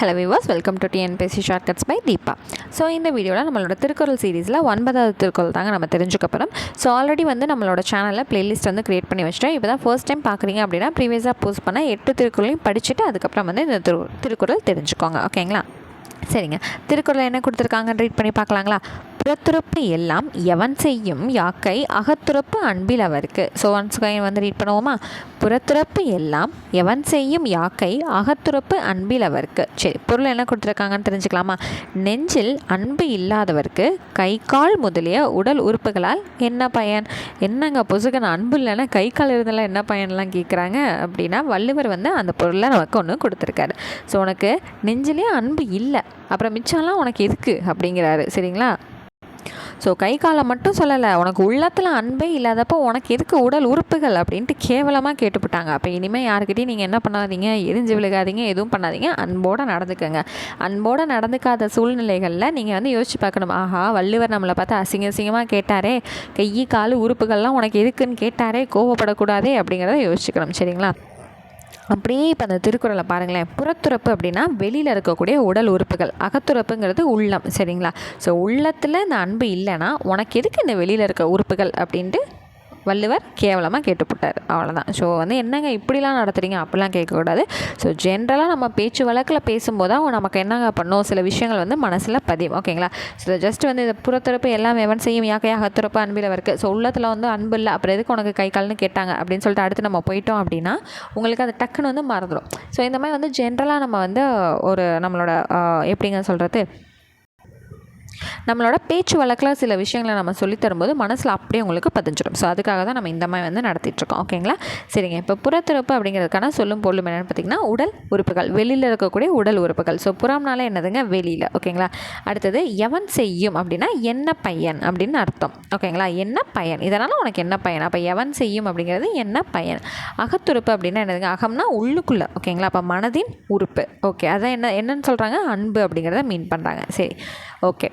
Hello viewers welcome to TNPSC shortcuts by Deepa so இந்த வீடியோவில் நம்மளோட திருக்குறள் சீரீஸில் ஒன்பதாவது திருக்குறள் தாங்க நம்ம தெரிஞ்சுக்க போகிறோம் ஸோ ஆல்ரெடி வந்து நம்மளோட சேனலில் பிளேலிஸ்ட் வந்து க்ரியேட் பண்ணி வச்சிட்டோம். இப்போ தான் ஃபர்ஸ்ட் டைம் பார்க்குறீங்க அப்படின்னா ப்ரீவியஸாக போஸ்ட் பண்ண எட்டு திருக்குறளையும் படிச்சுட்டு அதுக்கப்புறம் வந்து இந்த திரு திருக்குறள் தெரிஞ்சுக்கோங்க. ஓகேங்களா சரிங்க. திருக்குறள் என்ன கொடுத்துருக்காங்கன்னு ரீட் பண்ணி பார்க்கலாங்களா? புறத்துறப்பு எல்லாம் எவன் செய்யும்? யாக்கை அகத்துறப்பு அன்பில் அவருக்கு. ஸோ ஒன்ஸ் வந்து ரீட் பண்ணுவோமா? புறத்துறப்பு எல்லாம் எவன் செய்யும்? யாக்கை அகத்துறப்பு அன்பில் அவருக்கு. சரி பொருள் என்ன கொடுத்துருக்காங்கன்னு தெரிஞ்சுக்கலாமா? நெஞ்சில் அன்பு இல்லாதவருக்கு கை கால் முதலிய உடல் உறுப்புகளால் என்ன பயன்? என்னங்க பொசுகன் அன்பு இல்லைன்னா கை கால் இருந்தாலும் என்ன பயன்லாம் கேட்குறாங்க? அப்படின்னா வள்ளுவர் வந்து அந்த பொருளை நமக்கு ஒன்று கொடுத்துருக்காரு. ஸோ உனக்கு நெஞ்சிலேயே அன்பு இல்லை. அப்புறம் மிச்சம்லாம் உனக்கு எதுக்கு? அப்படிங்கிறாரு. சரிங்களா? ஸோ கை காலை மட்டும் சொல்லலை உனக்கு உள்ளத்தில் அன்பே இல்லாதப்போ உனக்கு எதுக்கு உடல் உறுப்புகள் அப்படின்ட்டு கேவலமாக கேட்டுப்பட்டாங்க. அப்போ இனிமேல் யாருக்கிட்டையும் நீங்கள் என்ன பண்ணாதீங்க எரிஞ்சு விழுகாதீங்க எதுவும் பண்ணாதீங்க. அன்போடு நடந்துக்கங்க. அன்போடு நடந்துக்காத சூழ்நிலைகளில் நீங்கள் வந்து யோசிச்சு பார்க்கணும். ஆஹா வள்ளுவர் நம்மளை பார்த்து அசிங்க அசிங்கமாக கேட்டாரே கை கால் உறுப்புகள்லாம் உனக்கு எதுக்குன்னு கேட்டாரே கோவப்படக்கூடாதே அப்படிங்கிறத யோசிச்சுக்கணும். சரிங்களா? அப்படியே இப்போ அந்த திருக்குறளை பாருங்களேன். புறத்துறப்பு அப்படின்னா வெளியில் இருக்கக்கூடிய உடல் உறுப்புகள். அகத்துறப்புங்கிறது உள்ளம் சரிங்களா? ஸோ உள்ளத்தில் இந்த அன்பு இல்லைன்னா உனக்கு எதுக்கு இந்த வெளியில் இருக்க உறுப்புகள் அப்படின்ட்டு வள்ளுவர் கேவலமாக கேட்டுப்பட்டார். அவ்வளோதான் ஸோ வந்து என்னங்க இப்படிலாம் நடத்துகிறீங்க அப்படிலாம் கேட்கக்கூடாது. ஸோ ஜென்ரலாக நம்ம பேச்சு வழக்கில் பேசும்போது தான் நமக்கு என்னங்க பண்ணும்? சில விஷயங்கள் வந்து மனசில் பதியும். ஓகேங்களா ஸோ ஜஸ்ட் வந்து இதை புறத்திறப்பு எல்லாம் எவன் செய்யும்? யாக்கையாக அகத்துறப்பு அன்பில் இருக்குது ஸோ உள்ளத்தில் வந்து அன்பு இல்லை. அப்புறம் எதுக்கு உனக்கு கை கால்னு கேட்டாங்க? அப்படின்னு சொல்லிட்டு அடுத்து நம்ம போயிட்டோம் அப்படின்னா உங்களுக்கு அது டக்குன்னு வந்து மறந்துடும் ஸோ இந்த மாதிரி வந்து ஜென்ரலாக நம்ம வந்து ஒரு நம்மளோட எப்படிங்க சொல்கிறது நம்மளோட பேச்சு வழக்கில் சில விஷயங்களை நம்ம சொல்லித் தரும்போது மனசில் அப்படியே உங்களுக்கு பதிஞ்சிடும் ஸோ அதுக்காக தான் நம்ம இந்த மாதிரி வந்து நடத்திட்டுருக்கோம். ஓகேங்களா சரிங்க. இப்போ புறத்திறப்பு அப்படிங்கிறதுக்கான சொல்லும் பொருளும் என்னென்னு பார்த்தீங்கன்னா உடல் உறுப்புகள். வெளியில் இருக்கக்கூடிய உடல் உறுப்புகள். ஸோ புறம்னால என்னதுங்க? வெளியில். ஓகேங்களா அடுத்தது எவன் செய்யும் அப்படின்னா என்ன பையன் அப்படின்னு அர்த்தம். ஓகேங்களா என்ன பயன்? இதனால் உனக்கு என்ன பயன்? அப்போ எவன் செய்யும் அப்படிங்கிறது என்ன பயன்? அகத்துறுப்பு அப்படின்னா என்னதுங்க? அகம்னா உள்ளுக்குள்ளே. ஓகேங்களா அப்போ மனதின் உறுப்பு. ஓகே அதான் என்ன என்னன்னு சொல்கிறாங்க அன்பு அப்படிங்கிறத மீன் பண்ணுறாங்க சரி. ஓகே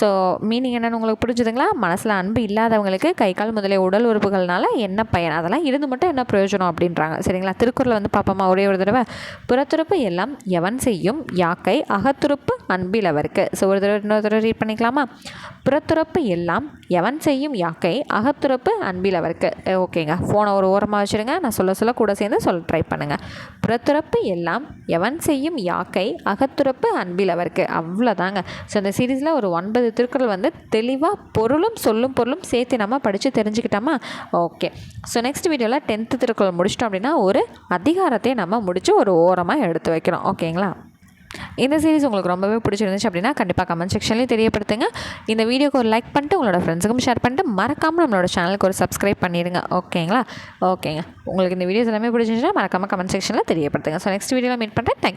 ஸோ மீனிங் என்னென்னு உங்களுக்கு புரிஞ்சுதுங்களா? மனசில் அன்பு இல்லாதவங்களுக்கு கை கால் முதலிய உடல் உறுப்புகள்னால என்ன பயன்? அதெல்லாம் இருந்து மட்டும் என்ன பிரயோஜனம் அப்படின்றாங்க. சரிங்களா? திருக்குறளை வந்து பார்ப்போமா ஒரே ஒரு தடவை. புறத்துறுப்பு எல்லாம் எவன் செய்யும்? யாக்கை அகத்துறுப்பு அன்பில் அவருக்கு ஸோ ஒரு தடவை இன்னொரு தடவை ரீட் பண்ணிக்கலாமா? புறத்துறப்பு எல்லாம் எவன் செய்யும்? யாக்கை அகத்துறப்பு அன்பில் அவருக்கு ஓகேங்க. ஃபோனை ஒரு ஓரமாக வச்சுருங்க. நான் சொல்ல சொல்ல கூட சேர்ந்து சொல்ல ட்ரை பண்ணுங்கள் புறத்துறப்பு எல்லாம் எவன் செய்யும்? யாக்கை அகத்துறப்பு அன்பில் அவருக்கு அவ்வளோதாங்க ஸோ இந்த சீரீஸில் ஒரு ஒன் ஐம்பது திருக்குறள் வந்து தெளிவாக பொருளும் சொல்லும் பொருளும் சேர்த்து நம்ம படித்து தெரிஞ்சுக்கிட்டோமா? ஓகே. ஸோ நெக்ஸ்ட் வீடியோவில் டென்த்து திருக்குறள் முடிச்சிட்டோம் அப்படின்னா ஒரு அதிகாரத்தை நம்ம முடித்து ஒரு ஓரமாக எடுத்து வைக்கிறோம். ஓகேங்களா? இந்த சீரிஸ் உங்களுக்கு ரொம்பவே பிடிச்சிருந்துச்சு அப்படின்னா கண்டிப்பாக கமெண்ட் செக்ஷன்லேயும் தெரியப்படுத்துங்க. இந்த வீடியோக்கு ஒரு லைக் பண்ணிட்டு உங்களோட ஃப்ரெண்ட்ஸுக்கும் ஷேர் பண்ணிட்டு மறக்காமல் நம்மளோட சேனலுக்கு ஒரு சப்ஸ்கிரைப் பண்ணிடுங்க. ஓகேங்களா? ஓகேங்க. உங்களுக்கு இந்த வீடியோஸ் எல்லாமே பிடிச்சிருந்துச்சுன்னா மறக்காமல் கமெண்ட் செக்ஷனில் தெரியப்படுத்துங்க. ஸோ நெக்ஸ்ட் வீடியோவில் மீட் பண்ணுறேன் தேங்க்